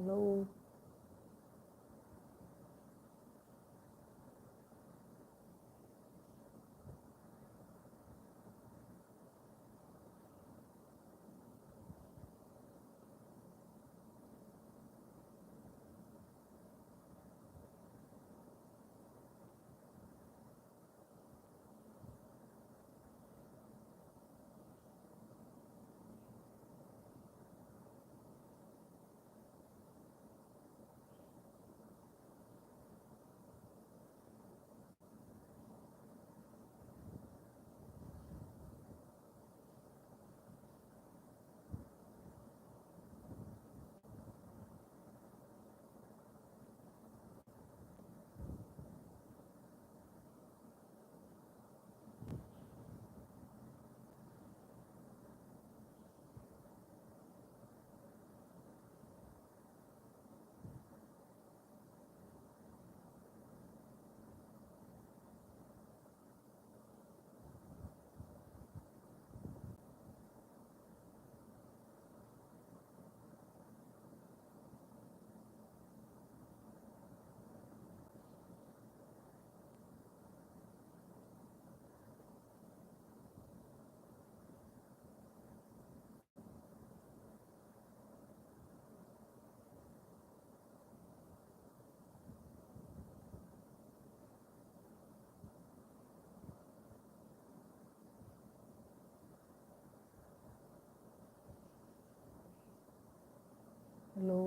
Hello hello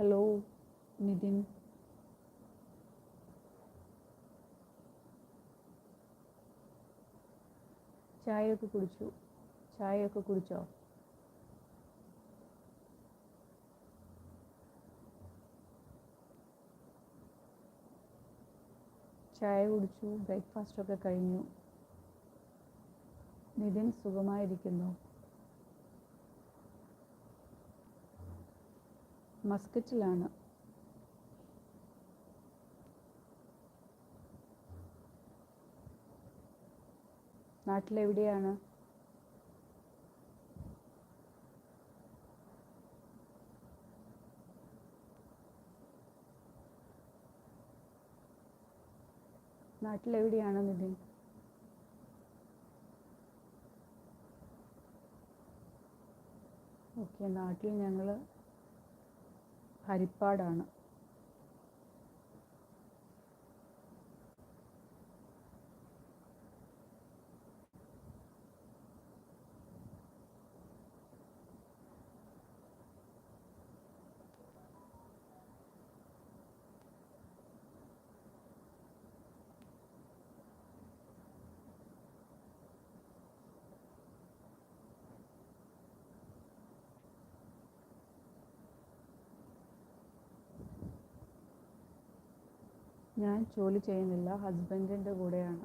hello Nitin ചായയൊക്കെ കുടിച്ചു. ചായയൊക്കെ കുടിച്ചോ? ചായ കുടിച്ചു ബ്രേക്ക്ഫാസ്റ്റ് ഒക്കെ കഴിഞ്ഞു. നിതിൻ സുഖമായിരിക്കുന്നു. മസ്കറ്റിലാണ്. നാട്ടിലെവിടെയാണ്? നാട്ടിലെവിടെയാണ് നിതിൻ ഓക്കെ നാട്ടിൽ ഞങ്ങൾ ഹരിപ്പാടാണ്. ഞാൻ ജോലി ചെയ്യുന്നില്ല ഹസ്ബൻഡിന്റെ കൂടെയാണ്.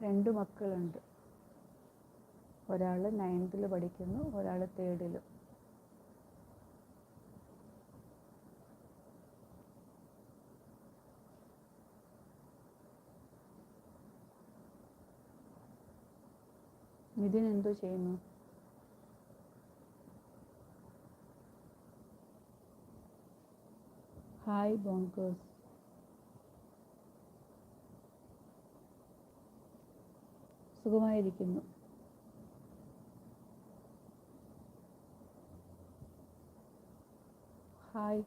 രണ്ട് മക്കളുണ്ട്. ഒരാൾ നയൻത്തിൽ പഠിക്കുന്നു ഒരാൾ തേർഡിലും നിതിൻ എന്തോ ചെയ്യുന്നു? ഹായ് ബോങ്കേഴ്സ് സുഖമായിരിക്കുന്നു. ഹായ്.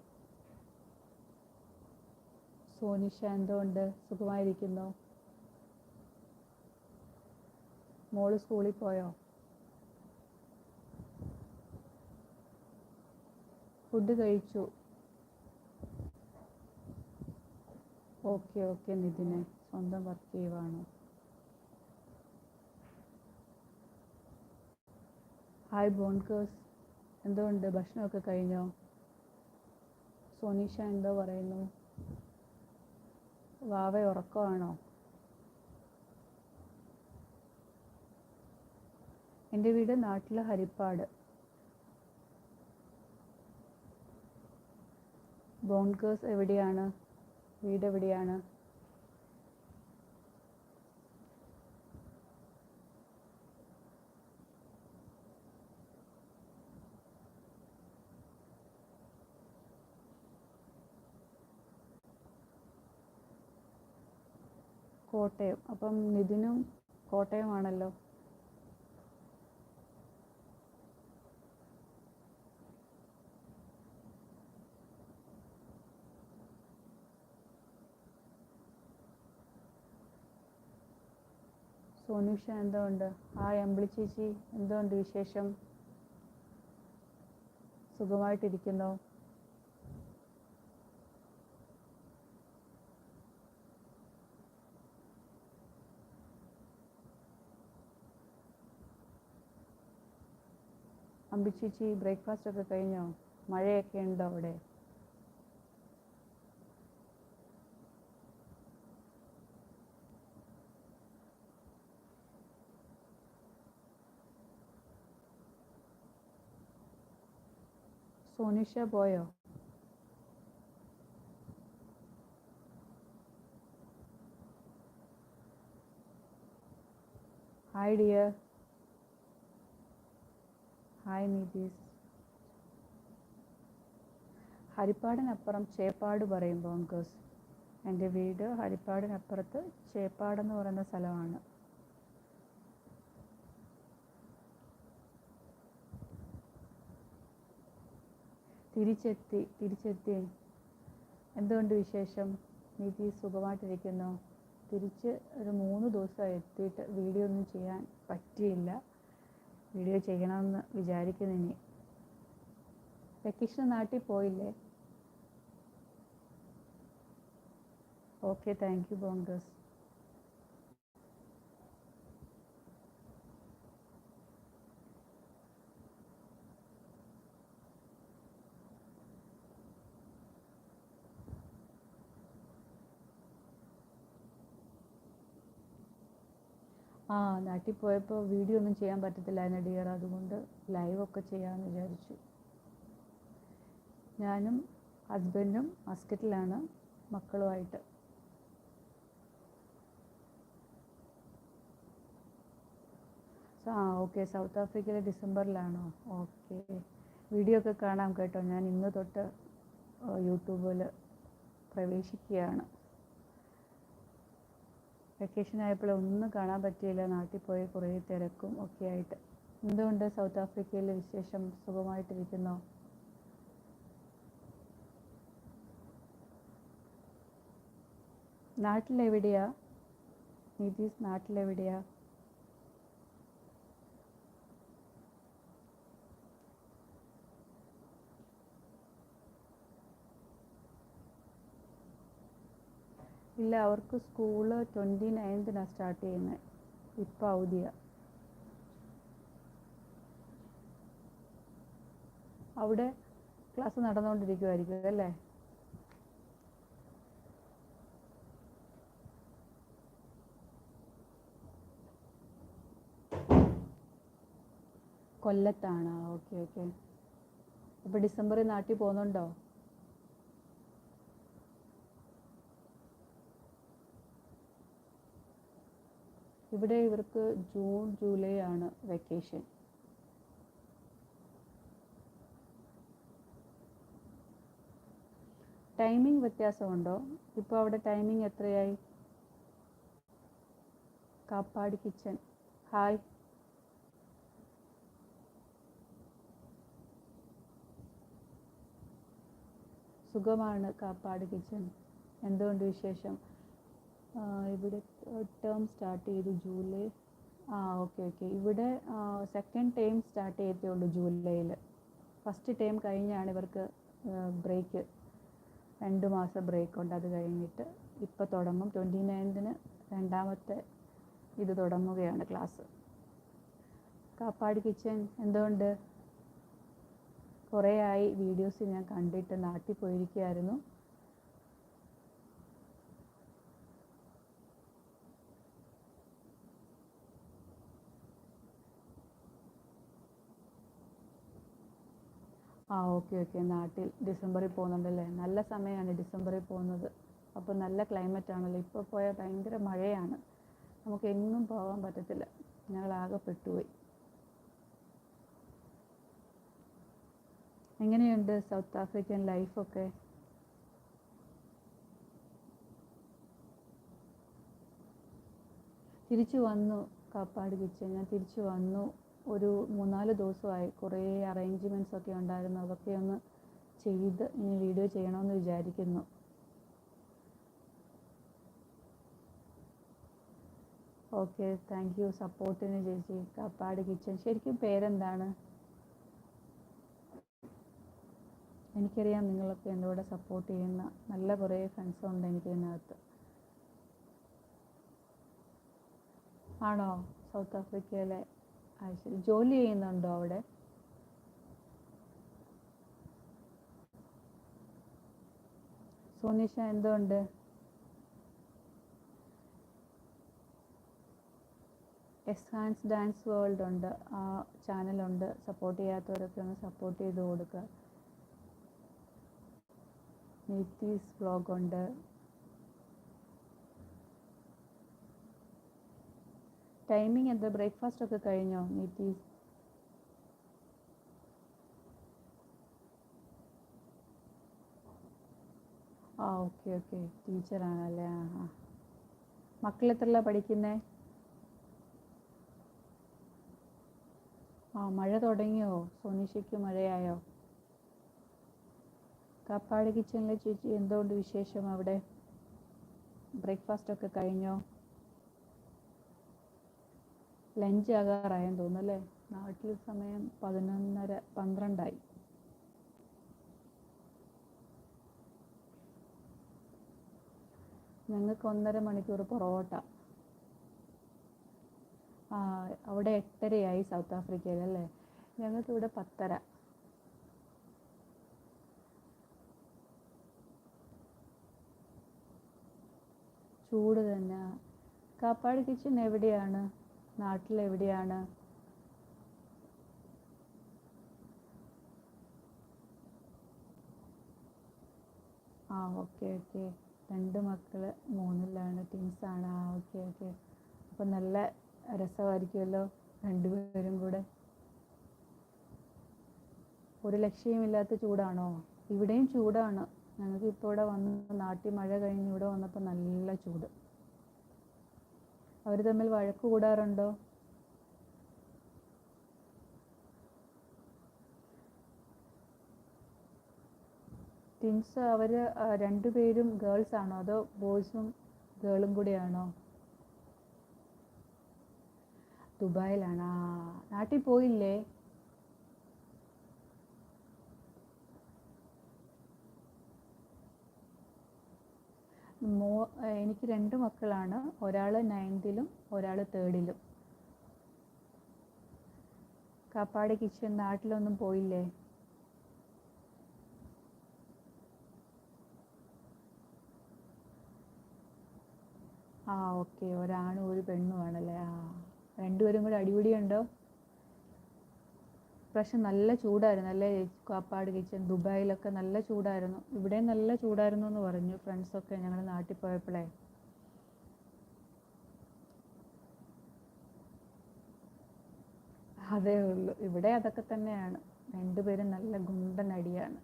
സോനിഷ എന്തുകൊണ്ട് സുഖമായിരിക്കുന്നു? മോൾ സ്കൂളിൽ പോയോ? ഫുഡ് കഴിച്ചു. ഓക്കെ ഓക്കെ നിതിനെ. സ്വന്തം വർക്ക് ചെയ്യുവാണ് ഹായ് ബോൺകേഴ്സ് എന്തുകൊണ്ട് ഭക്ഷണമൊക്കെ കഴിഞ്ഞോ? സോനീഷ എന്തോ പറയുന്നു. വാവ ഉറക്കമാണോ? എന്റെ വീട് നാട്ടിലെ ഹരിപ്പാട്. ബോൺകേഴ്സ് എവിടെയാണ്? വീട് എവിടെയാണ്? കോട്ടയം. അപ്പം നിതിനും കോട്ടയമാണല്ലോ. സോനുഷ എന്തോ ഉണ്ട് ആ അമ്പിളി ചേച്ചി. എന്തുകൊണ്ട് വിശേഷം? സുഖമായിട്ടിരിക്കുന്നോ? അമ്പി ചേച്ചി ബ്രേക്ക്ഫാസ്റ്റ് ഒക്കെ കഴിഞ്ഞോ? മഴയൊക്കെ ഉണ്ടോ അവിടെ? സോനിഷ പോയോ? Hi dear hi Nitish. ഹരിപ്പാടിനപ്പുറം Cheppad പറയും ബോങ്കേഴ്സ്. എന്റെ വീട് ഹരിപ്പാടിനപ്പുറത്ത് ചേപ്പാടെന്ന് പറയുന്ന സ്ഥലമാണ്. തിരിച്ചെത്തി തിരിച്ചെത്തി. എന്തുകൊണ്ട് വിശേഷം? നിധി സുഖമായിട്ടിരിക്കുന്നു. തിരിച്ച് ഒരു മൂന്ന് ദിവസമായി എത്തിയിട്ട് വീഡിയോ ഒന്നും ചെയ്യാൻ പറ്റിയില്ല. വീഡിയോ ചെയ്യണമെന്ന് വിചാരിക്കുന്നു ഇനി വെക്കേഷൻ നാട്ടിൽ പോയില്ലേ? ഓക്കെ താങ്ക് യു ബോങ്കേഴ്സ് ആ നാട്ടിൽ പോയപ്പോൾ വീഡിയോ ഒന്നും ചെയ്യാൻ പറ്റത്തില്ലായിരുന്നു ഡിയർ. അതുകൊണ്ട് ലൈവൊക്കെ ചെയ്യാമെന്ന് വിചാരിച്ചു. ഞാനും ഹസ്ബൻഡും മസ്കറ്റിലാണ് മക്കളുമായിട്ട്. ആ ഓക്കെ സൗത്ത് ആഫ്രിക്കയിലെ ഡിസംബറിലാണോ? ഓക്കെ വീഡിയോ ഒക്കെ കാണാം കേട്ടോ. ഞാൻ ഇന്ന് തൊട്ട് യൂട്യൂബിൽ പ്രവേശിക്കുകയാണ്. വെക്കേഷൻ ആയപ്പോൾ ഒന്നും കാണാൻ പറ്റിയില്ല. നാട്ടിൽ പോയി കുറേ തിരക്കും ഒക്കെ ആയിട്ട് എന്തുകൊണ്ട് സൗത്ത് ആഫ്രിക്കയിലെ വിശേഷം? സുഖമായിട്ടിരിക്കുന്നോ? നാട്ടിലെവിടെയാ? നിതീഷ് നാട്ടിലെവിടെയാ? ഇല്ല അവർക്ക് സ്കൂൾ ട്വന്റി നയൻത്തിനാണ് സ്റ്റാർട്ട് ചെയ്യുന്നത് ഇപ്പം അവധിയ. അവിടെ ക്ലാസ് നടന്നുകൊണ്ടിരിക്കുമായിരിക്കും അല്ലേ? കൊല്ലത്താണ്. ഓക്കെ ഓക്കെ അപ്പോൾ ഡിസംബറിൽ നാട്ടിൽ പോകുന്നുണ്ടോ? ഇവിടെ ഇവർക്ക് ജൂൺ ജൂലൈ ആണ് വെക്കേഷൻ ടൈമിംഗ് വ്യത്യാസമുണ്ടോ? ഇപ്പോൾ അവിടെ ടൈമിംഗ് എത്രയായി? കാപ്പാട് കിച്ചൻ ഹായ് സുഖമാണ് കാപ്പാട് കിച്ചൻ എന്തുകൊണ്ട് വിശേഷം? ഇവിടെ ടേം സ്റ്റാർട്ട് ചെയ്തു ജൂലൈ. ആ ഓക്കെ ഓക്കെ ഇവിടെ സെക്കൻഡ് ടേം സ്റ്റാർട്ട് ചെയ്തേ ഉള്ളൂ ജൂലൈയിൽ. ഫസ്റ്റ് ടേം കഴിഞ്ഞാണ് ഇവർക്ക് ബ്രേക്ക് രണ്ട് മാസം ബ്രേക്ക് ഉണ്ട്. അത് കഴിഞ്ഞിട്ട് ഇപ്പോൾ തുടങ്ങും. ട്വന്റി നയൻത്തിന് രണ്ടാമത്തെ ഇത് തുടങ്ങുകയാണ് ക്ലാസ് കാപ്പാട് കിച്ചൻ എന്തുകൊണ്ട് കുറേ ആയി വീഡിയോസ് ഞാൻ കണ്ടിട്ട് നാട്ടിൽ പോയിരിക്കുകയായിരുന്നു. ആ ഓക്കെ ഓക്കെ. നാട്ടിൽ ഡിസംബറിൽ പോകുന്നുണ്ടല്ലേ? നല്ല സമയമാണ് ഡിസംബറിൽ പോകുന്നത്. അപ്പോൾ നല്ല ക്ലൈമറ്റ് ആണല്ലോ. ഇപ്പോൾ പോയാൽ ഭയങ്കര മഴയാണ്. നമുക്ക് എങ്ങും പോകാൻ പറ്റത്തില്ല. ഞങ്ങളാകെ പെട്ടുപോയി. എങ്ങനെയുണ്ട് സൗത്ത് ആഫ്രിക്കൻ ലൈഫൊക്കെ തിരിച്ചു വന്നു കാപ്പാട് കിച്ചൻ ഞാൻ തിരിച്ചു വന്നു. ഒരു മൂന്നാൽ ദിവസമായി കുറേ അറേഞ്ച്മെന്റ്സ് ഒക്കെ ഉണ്ടായിരുന്നു. അതൊക്കെ ഒന്ന് ചെയ്ത് ഇനി വീഡിയോ ചെയ്യണമെന്ന് വിചാരിക്കുന്നു. ഓക്കെ താങ്ക് യു സപ്പോർട്ടിന് ചേച്ചി. കാപ്പാട് കിച്ചൺ ശരിക്കും പേരെന്താണ്? എനിക്കറിയാം നിങ്ങളൊക്കെ കൂടെ സപ്പോർട്ട് ചെയ്യുന്ന നല്ല കുറേ ഫ്രണ്ട്സ് ഉണ്ട് എനിക്ക് ഇതിനകത്ത്. ആണോ? സൗത്ത് ആഫ്രിക്കയിലെ ശരി. ജോലി ചെയ്യുന്നുണ്ടോ അവിടെ? സോനിഷ എന്തുണ്ട്? എസ്ഹാൻസ് ഡാൻസ് വേൾഡ് ഉണ്ട്. ആ ചാനലുണ്ട് സപ്പോർട്ട് ചെയ്യാത്തവരൊക്കെ ഒന്ന് സപ്പോർട്ട് ചെയ്ത് കൊടുക്കുക. നിതീസ് വ്ളോഗ് ടൈമിംഗ് എന്താ ബ്രേക്ക്ഫാസ്റ്റ് ഒക്കെ കഴിഞ്ഞോ നിതീസ് ആ ഓക്കെ ഓക്കെ ടീച്ചറാണല്ലേ ആ ആ. മക്കൾ എത്രല്ല പഠിക്കുന്നേ? ആ മഴ തുടങ്ങിയോ? സോനിഷയ്ക്ക് മഴയായോ? കാപ്പാട് കിച്ചണിലെ ചേച്ചി എന്തുകൊണ്ട് വിശേഷം അവിടെ? ബ്രേക്ക്ഫാസ്റ്റ് ഒക്കെ കഴിഞ്ഞോ? ലഞ്ച് ആകാറായെന്ന് തോന്നുന്നു അല്ലേ നാട്ടിൽ സമയം പതിനൊന്നര പന്ത്രണ്ടായി. ഞങ്ങൾക്ക് ഒന്നര മണിക്കൂർ പൊറോട്ട. അവിടെ എട്ടരയായി സൗത്ത് ആഫ്രിക്കയിൽ അല്ലേ? ഞങ്ങൾക്ക് ഇവിടെ പത്തര. ചൂട് തന്നെ. കാപ്പാട് കിച്ചൺ എവിടെയാണ്? നാട്ടിൽ എവിടെയാണ് ആ ഓക്കെ ഓക്കെ രണ്ട് മക്കൾ മൂന്നിലാണ് ട്വിൻസാണ് ആ ഓക്കെ ഓക്കെ അപ്പം നല്ല രസമായിരിക്കുമല്ലോ രണ്ടുപേരും കൂടെ. ഒരു ലക്ഷ്യമില്ലാത്ത ചൂടാണോ? ഇവിടെയും ചൂടാണ്. ഞങ്ങൾക്ക് ഇപ്പോൾ ഇവിടെ വന്ന് നാട്ടിൽ മഴ കഴിഞ്ഞ് ഇവിടെ വന്നപ്പോൾ നല്ല ചൂട്. അവർ തമ്മിൽ വഴക്ക് കൂടാറുണ്ടോ? ട്വിൻസ് അവർ രണ്ടുപേരും ഗേൾസ് ആണോ അതോ ബോയ്സും ഗേളും കൂടിയാണോ? ദുബായിലാണ്? നാട്ടിൽ പോയില്ലേ? മോ എനിക്ക് രണ്ട് മക്കളാണ്. ഒരാൾ നയൻത്തിലും ഒരാൾ തേർഡിലും. കാപ്പാട് കിച്ചൻ നാട്ടിലൊന്നും പോയില്ലേ? ആ ഓക്കെ. ഒരാണും ഒരു പെണ്ണുമാണല്ലേ ആ. രണ്ടുപേരും കൂടെ അടിപിടി ഉണ്ടോ ഇപ്രാവശ്യം നല്ല ചൂടായിരുന്നു. അല്ലേ? കാപ്പാട് കിച്ചൻ ദുബായിലൊക്കെ നല്ല ചൂടായിരുന്നു. ഇവിടെ നല്ല ചൂടായിരുന്നു എന്ന് പറഞ്ഞു ഫ്രണ്ട്സൊക്കെ ഞങ്ങൾ നാട്ടിൽ പോയപ്പോഴേ അതേ ഉള്ളൂ. ഇവിടെ അതൊക്കെ തന്നെയാണ്. രണ്ടുപേരും നല്ല ഗുണ്ടൻ അടിയാണ്.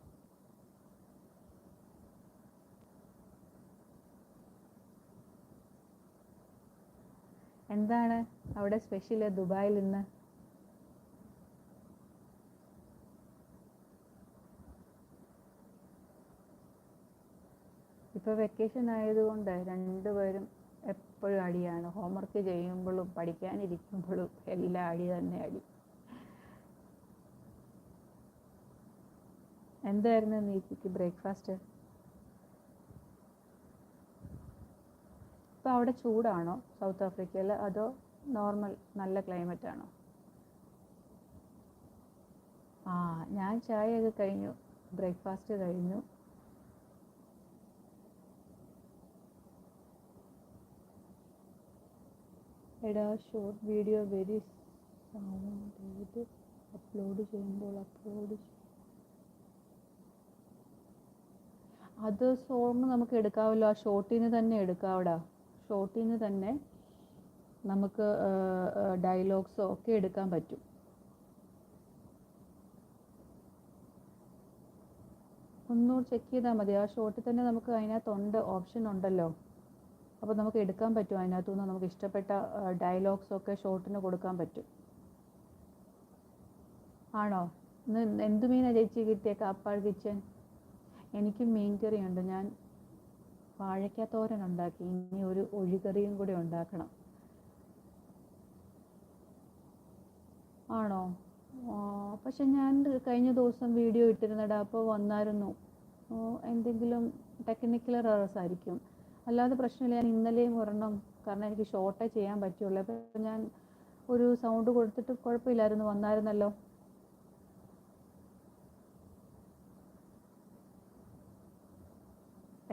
എന്താണ് അവിടെ സ്പെഷ്യൽ ദുബായിൽ ഇന്ന്? ഇപ്പോൾ വെക്കേഷൻ ആയതുകൊണ്ട് രണ്ടുപേരും എപ്പോഴും അടിയാണ്. ഹോംവർക്ക് ചെയ്യുമ്പോഴും പഠിക്കാനിരിക്കുമ്പോഴും എല്ലാം അടി തന്നെ അടി. എന്തായിരുന്നു നീതിക്ക് ബ്രേക്ക്ഫാസ്റ്റ് ഇപ്പോൾ അവിടെ ചൂടാണോ സൗത്ത് ആഫ്രിക്കയിൽ അതോ നോർമൽ നല്ല ക്ലൈമറ്റ് ആണോ? ആ ഞാൻ ചായയൊക്കെ കഴിഞ്ഞു. ബ്രേക്ക്ഫാസ്റ്റ് കഴിഞ്ഞു. എടാ ഷോർട്ട് വീഡിയോ വെരി സൗണ്ട് ഇത് അപ്ലോഡ് ചെയ്യുമ്പോൾ അപ്ലോഡ് അത് സോങ് നമുക്ക് എടുക്കാമല്ലോ. ആ ഷോർട്ടിൽ നിന്ന് തന്നെ എടുക്കാവടാ. ഷോർട്ടിൽ നിന്ന് തന്നെ നമുക്ക് ഡയലോഗ്സോ ഒക്കെ എടുക്കാൻ പറ്റും. ഒന്നുകൂടി ചെക്ക് ചെയ്താൽ മതി. ആ ഷോർട്ടിൽ തന്നെ നമുക്ക് അതിനകത്തുണ്ട് ഓപ്ഷൻ ഉണ്ടല്ലോ. അപ്പോൾ നമുക്ക് എടുക്കാൻ പറ്റും അതിനകത്തു നിന്ന് നമുക്ക് ഇഷ്ടപ്പെട്ട ഡയലോഗ്സൊക്കെ ഷോർട്ടിന് കൊടുക്കാൻ പറ്റും. ആണോ? ഇന്ന് എന്ത് മീനാണ് ചേച്ചി കിട്ടിയ കാപ്പാട് കിച്ചൻ? എനിക്ക് മീൻകറിയുണ്ട് ഞാൻ വാഴയ്ക്ക തോരൻ ഉണ്ടാക്കി. ഇനി ഒരു ഒഴികറിയും കൂടി ഉണ്ടാക്കണം. ആണോ? പക്ഷെ ഞാൻ കഴിഞ്ഞ ദിവസം വീഡിയോ ഇട്ടിരുന്നടാ. അപ്പോൾ വന്നായിരുന്നു. എന്തെങ്കിലും ടെക്നിക്കൽ എറേഴ്സ് ആയിരിക്കും. അല്ലാതെ പ്രശ്നമില്ല. ഞാൻ ഇന്നലെയും ഒരെണ്ണം കാരണം എനിക്ക് ഷോർട്ടേ ചെയ്യാൻ പറ്റുള്ളൂ. അപ്പോൾ ഞാൻ ഒരു സൗണ്ട് കൊടുത്തിട്ട് കുഴപ്പമില്ലായിരുന്നു. വന്നായിരുന്നല്ലോ.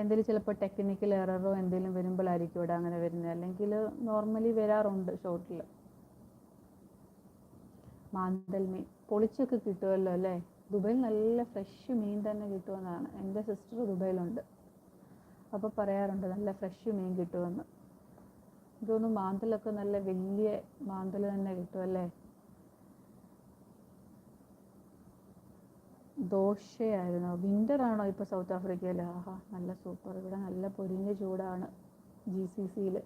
എന്തെങ്കിലും ചിലപ്പോൾ ടെക്നിക്കൽ എററോ എന്തെങ്കിലും വരുമ്പോഴായിരിക്കും ഇവിടെ അങ്ങനെ വരുന്നത്. അല്ലെങ്കിൽ നോർമലി വരാറുണ്ട് ഷോർട്ടിൽ മാന്തൽ മീൻ പൊളിച്ചൊക്കെ കിട്ടുമല്ലോ അല്ലേ? ദുബൈയിൽ നല്ല ഫ്രഷ് മീൻ തന്നെ കിട്ടുമെന്നാണ്. എന്റെ സിസ്റ്റർ ദുബൈയിലുണ്ട്. അപ്പോൾ പറയാറുണ്ട് നല്ല ഫ്രഷ് മീൻ കിട്ടുമെന്ന്. ഇതൊന്നും മാന്തലൊക്കെ നല്ല വലിയ മാന്തൽ തന്നെ കിട്ടുമല്ലേ ദോശയായിരുന്നു? വിന്റർ ആണോ ഇപ്പോൾ സൗത്ത് ആഫ്രിക്കയിൽ ആഹാ നല്ല സൂപ്പർ ഇവിടെ നല്ല പൊരിഞ്ഞ ചൂടാണ് ജി സി സിയിൽ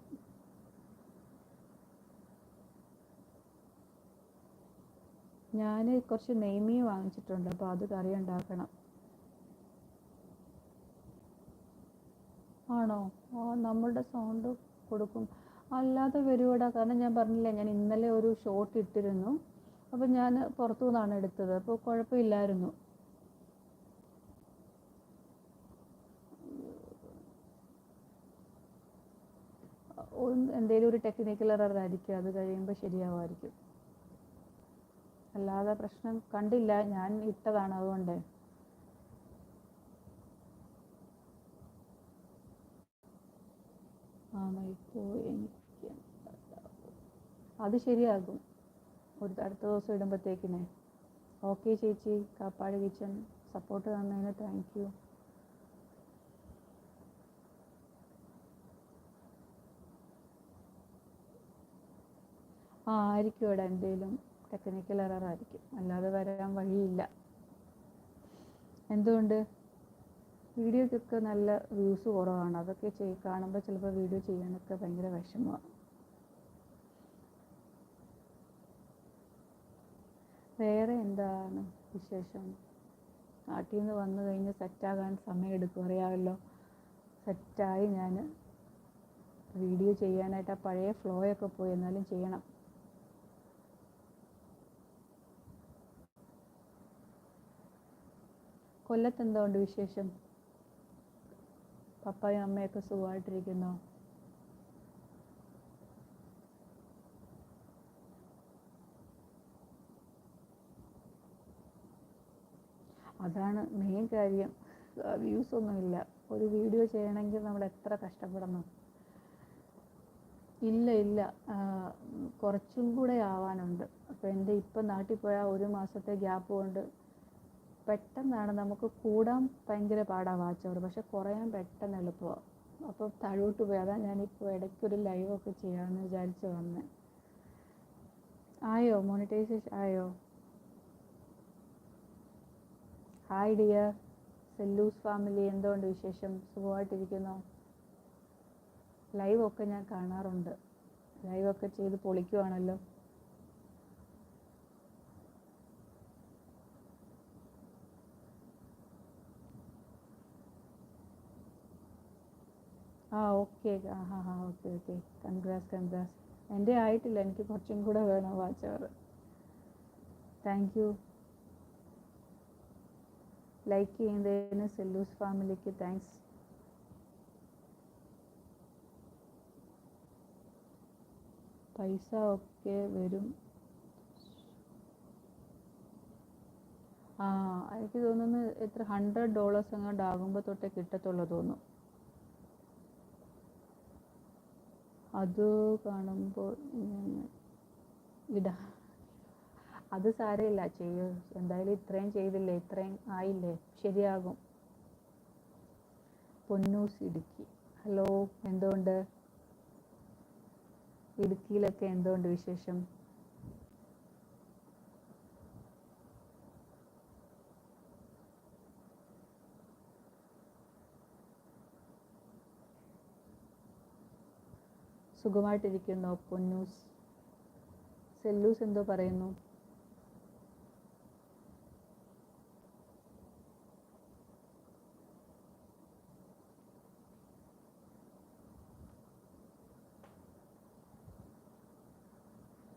ഞാൻ കുറച്ച് നെയ്മീൻ വാങ്ങിച്ചിട്ടുണ്ട് അപ്പോൾ അത് കറി ഉണ്ടാക്കണം. ആണോ? ആ നമ്മളുടെ സൗണ്ട് കൊടുക്കും. അല്ലാതെ വരുവടാ? കാരണം ഞാൻ പറഞ്ഞില്ലേ ഞാൻ ഇന്നലെ ഒരു ഷോട്ട് ഇട്ടിരുന്നു. അപ്പോൾ ഞാൻ പുറത്തു നിന്നാണ് എടുത്തത്. അപ്പോൾ കുഴപ്പമില്ലായിരുന്നു. എന്തെങ്കിലും ഒരു ടെക്നിക്കൽ എറർ ആയിരിക്കും. അത് കഴിയുമ്പോൾ ശരിയാവുമായിരിക്കും. അല്ലാതെ പ്രശ്നം കണ്ടില്ല. ഞാൻ ഇട്ടതാണ് അതുകൊണ്ട്. ആണോ? ഇപ്പോൾ എനിക്ക് അത് ശരിയാകും. ഒരു അടുത്ത ദിവസം ഇടുമ്പോഴത്തേക്കിനെ ഓക്കെ ചേച്ചി കാപ്പാട് കിച്ചൺ സപ്പോർട്ട് തന്നതിന് താങ്ക് യു ആ ആയിരിക്കും ഇവിടെ എന്തെങ്കിലും ടെക്നിക്കൽ എറർ ആയിരിക്കും. അല്ലാതെ വരാൻ വഴിയില്ല. എന്തുകൊണ്ട്? വീഡിയോക്കൊക്കെ നല്ല വ്യൂസ് കുറവാണ്. അതൊക്കെ ചെയ് കാണുമ്പോൾ ചിലപ്പോൾ വീഡിയോ ചെയ്യാനൊക്കെ ഭയങ്കര വിഷമമാണ് വേറെ എന്താണ് വിശേഷം? നാട്ടിൽ നിന്ന് വന്നു കഴിഞ്ഞ് സെറ്റാകാൻ സമയമെടുക്കും. അറിയാമല്ലോ. സെറ്റായി ഞാൻ വീഡിയോ ചെയ്യാനായിട്ട് ആ പഴയ ഫ്ലോയൊക്കെ പോയി. എന്നാലും ചെയ്യണം. കൊല്ലത്ത് എന്തുകൊണ്ട് വിശേഷം? പപ്പായും അമ്മയൊക്കെ സുഖമായിട്ടിരിക്കുന്നോ? അതാണ് മെയിൻ കാര്യം. വ്യൂസ് ഒന്നുമില്ല ഒരു വീഡിയോ ചെയ്യണമെങ്കിൽ നമ്മൾ എത്ര കഷ്ടപ്പെടണം? ഇല്ല ഇല്ല. കുറച്ചും കൂടെ ആവാനുണ്ട്. അപ്പോൾ എന്റെ ഇപ്പം നാട്ടിൽ പോയാൽ ഒരു മാസത്തെ ഗ്യാപ്പ് കൊണ്ട് പെട്ടെന്നാണ് നമുക്ക് കൂടാൻ ഭയങ്കര പാടാണ് വാച്ചവർ. പക്ഷെ കുറയാൻ പെട്ടെന്ന് എളുപ്പമാണ് അപ്പോൾ താഴോട്ട് പോയി അതാ ഞാനിപ്പോൾ ഇടയ്ക്കൊരു ലൈവൊക്കെ ചെയ്യാമെന്ന് വിചാരിച്ച് വന്നത് ആയോ? മോണിറ്റൈസേഷൻ ആയോ? ഹായ് ഡിയർ സെല്ലൂസ് ഫാമിലി എന്തുകൊണ്ട് വിശേഷം? സുഖമായിട്ടിരിക്കുന്നു? ലൈവൊക്കെ ഞാൻ കാണാറുണ്ട്. ലൈവൊക്കെ ചെയ്ത് പൊളിക്കുവാണല്ലോ. ആ ഓക്കെ. ആ ഹാ ഹാ ഓക്കെ ഓക്കെ. കൺഗ്രാസ് കൺഗ്രാസ് എന്റെ ആയിട്ടില്ല. എനിക്ക് കുറച്ചും കൂടെ വേണം watch hour thank you like ചെയ്യുന്നതിന് സെല്ലൂസ് ഫാമിലിക്ക് താങ്ക്സ് പൈസ ഒക്കെ വരും. ആ എനിക്ക് തോന്നുന്നു എത്ര? ഹൺഡ്രഡ് ഡോളേഴ്സ് അങ്ങോട്ട് ആകുമ്പോൾ തൊട്ടേ കിട്ടത്തുള്ളൂ തോന്നുന്നു. അത് കാണുമ്പോൾ ഇടാ. അത് സാരമില്ല ചെയ്യൂ. എന്തായാലും ഇത്രയും ചെയ്തില്ലേ ഇത്രയും ആയില്ലേ ശരിയാകും. പൊന്നൂസ് ഇടുക്കി. ഹലോ എന്തുകൊണ്ട്? ഇടുക്കിയിലൊക്കെ എന്തുകൊണ്ട് വിശേഷം? സുഖമായിട്ടിരിക്കുന്നോ. പൊന്നൂസ് സെല്ലൂസ് എന്തോ പറയുന്നു.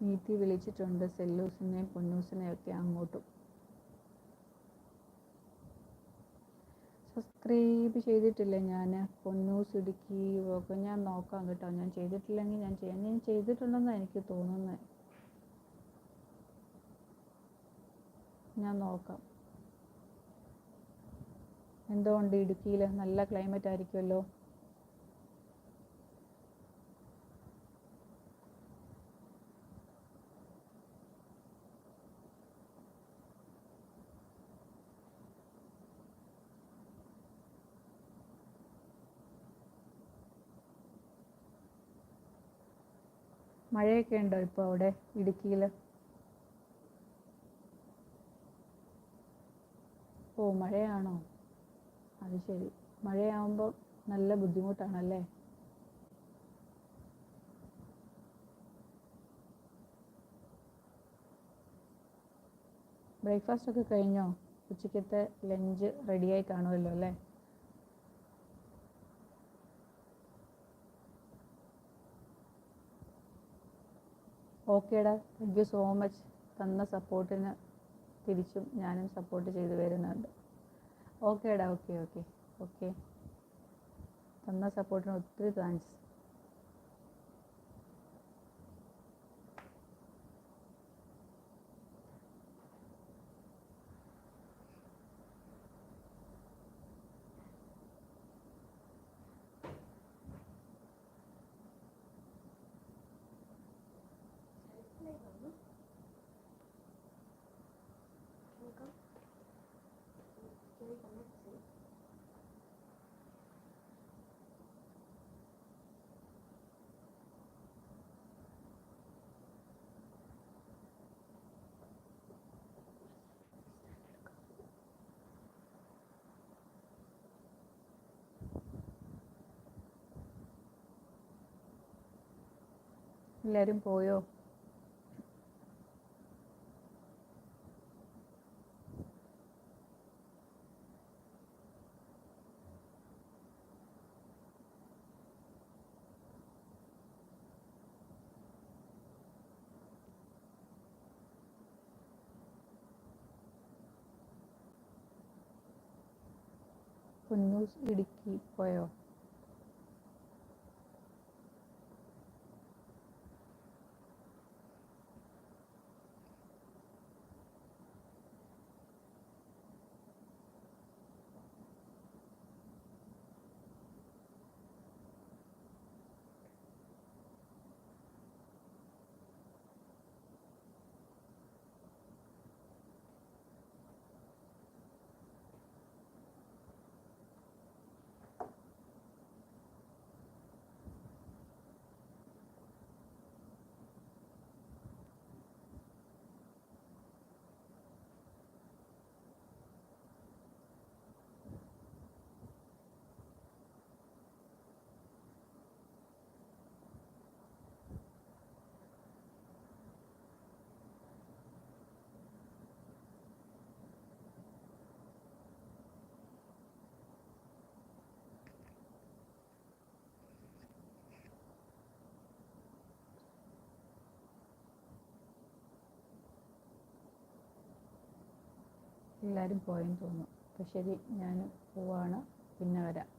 നീത്തി വിളിച്ചിട്ടുണ്ട് സെല്ലൂസിനെയും പൊന്നൂസിനെയൊക്കെ അങ്ങോട്ടും. സബ്സ്ക്രൈബ് ചെയ്തിട്ടില്ല ഞാൻ പൊന്നൂസ് ഇടുക്കി ഒക്കെ ഞാൻ നോക്കാം കേട്ടോ. ഞാൻ ചെയ്തിട്ടില്ലെങ്കിൽ ഞാൻ ചെയ്യാം. ഞാൻ ചെയ്തിട്ടുണ്ടെന്നാണ് എനിക്ക് തോന്നുന്നത് ഞാൻ നോക്കാം. എന്തുകൊണ്ട് ഇടുക്കിയിൽ നല്ല ക്ലൈമറ്റ് ആയിരിക്കുമല്ലോ മഴയൊക്കെ ഉണ്ടോ ഇപ്പോൾ അവിടെ ഇടുക്കിയിൽ ഓ മഴയാണോ? അത് ശരി. മഴയാവുമ്പോൾ നല്ല ബുദ്ധിമുട്ടാണല്ലേ? ബ്രേക്ക്ഫാസ്റ്റ് ഒക്കെ കഴിഞ്ഞോ? ഉച്ചക്കത്തെ ലഞ്ച് റെഡിയായി കാണുമല്ലോ അല്ലേ? ഓക്കേടാ. താങ്ക് യു സോ മച്ച് തന്ന സപ്പോർട്ടിന് തിരിച്ചും ഞാനും സപ്പോർട്ട് ചെയ്ത് വരുന്നുണ്ട്. ഓക്കേടാ ഓക്കെ ഓക്കെ ഓക്കെ. തന്ന സപ്പോർട്ടിന് ഒത്തിരി താങ്ക്സ് എല്ലാവരും പോയോ? കുന്നൂസ് ഇടുക്കി പോയോ? എല്ലാവരും പോയെന്ന് തോന്നുന്നു. അപ്പോൾ ശരി ഞാൻ പോവാണ്. പിന്നെ വരാം.